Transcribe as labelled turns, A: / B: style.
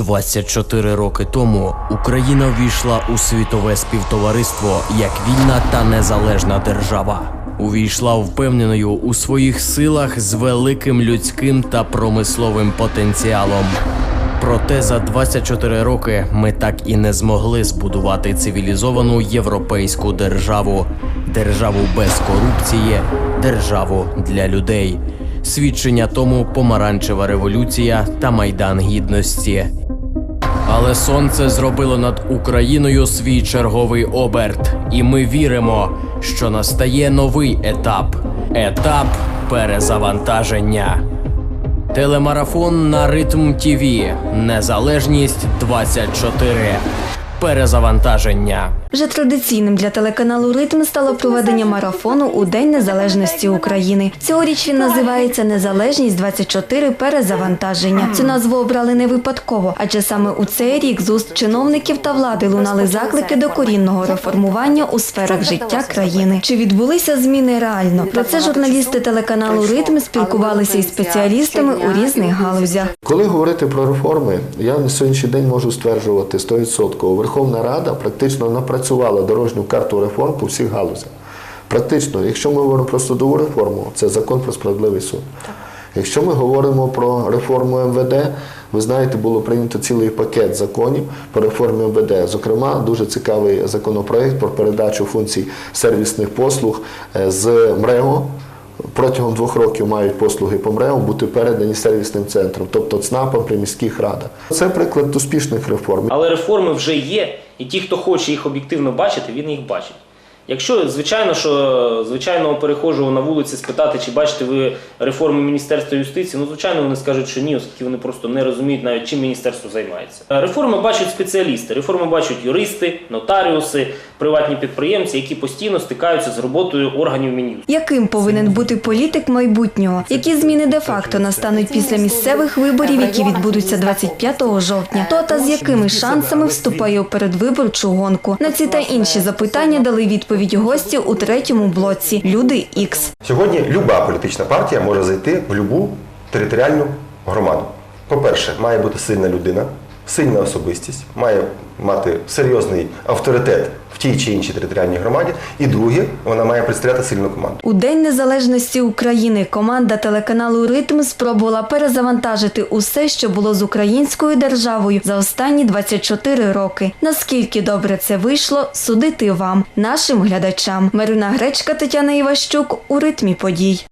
A: 24 роки тому Україна ввійшла у світове співтовариство як вільна та незалежна держава. Увійшла впевненою у своїх силах з великим людським та промисловим потенціалом. Проте за 24 роки ми так і не змогли збудувати цивілізовану європейську державу, державу без корупції, державу для людей. Свідчення тому помаранчева революція та майдан гідності. Але сонце зробило над Україною свій черговий оберт, і ми віримо, що настає новий етап етап перезавантаження. Телемарафон на ритм ТІВІ. Незалежність 24. Перезавантаження.
B: Вже традиційним для телеканалу Ритм стало проведення марафону у День Незалежності України. Цьогоріч він називається Незалежність 24 перезавантаження. Цю назву обрали не випадково, адже саме у цей рік з уст чиновників та влади лунали заклики до корінного реформування у сферах життя країни. Чи відбулися зміни реально? Про це журналісти телеканалу Ритм спілкувалися із спеціалістами у різних галузях.
C: Коли говорити про реформи, я на сьогоднішній день можу стверджувати 100%. Верховна Рада практично напрацювала дорожню карту реформ по всіх галузях. Практично, якщо ми говоримо про судову реформу, це закон про справедливий суд. Якщо ми говоримо про реформу МВД, ви знаєте, було прийнято цілий пакет законів по реформі МВД. Зокрема, дуже цікавий законопроект про передачу функцій сервісних послуг е, з МРЕО протягом двох років мають послуги по МРЕО бути передані сервісним центрам, тобто ЦНАПам при міських радах. Це приклад успішних реформ.
D: Але реформи вже є, і ті, хто хоче їх об'єктивно бачити, він їх бачить. Якщо, звичайно, що звичайного перехожого на вулиці спитати, чи бачите ви реформи Міністерства юстиції, ну звичайно вони скажуть, що ні, оскільки вони просто не розуміють навіть чим міністерство займається. Е, Реформи бачать спеціалісти, реформи бачать юристи, нотаріуси, приватні підприємці, які постійно стикаються з роботою органів Мін'юсту.
B: Яким повинен бути політик майбутнього? Які зміни де-факто настануть після місцевих виборів, які відбудуться 25 жовтня? Хто та з якими шансами вступає у передвиборчу гонку? На ці та інші запитання дали відповідь гості у третьому блоці Люди Ікс.
E: Сьогодні люба політична партія може зайти в любу територіальну громаду. По-перше, має бути сильна людина, сильна особистість, має мати серйозний авторитет в тій чи іншій територіальній громаді. І друге, вона має представляти сильну команду.
B: У День Незалежності України команда телеканалу Ритм спробувала перезавантажити усе, що було з українською державою за останні 24 роки. Наскільки добре це вийшло, судити вам, нашим глядачам. Марина Гречка, Тетяна Іващук у ритмі подій.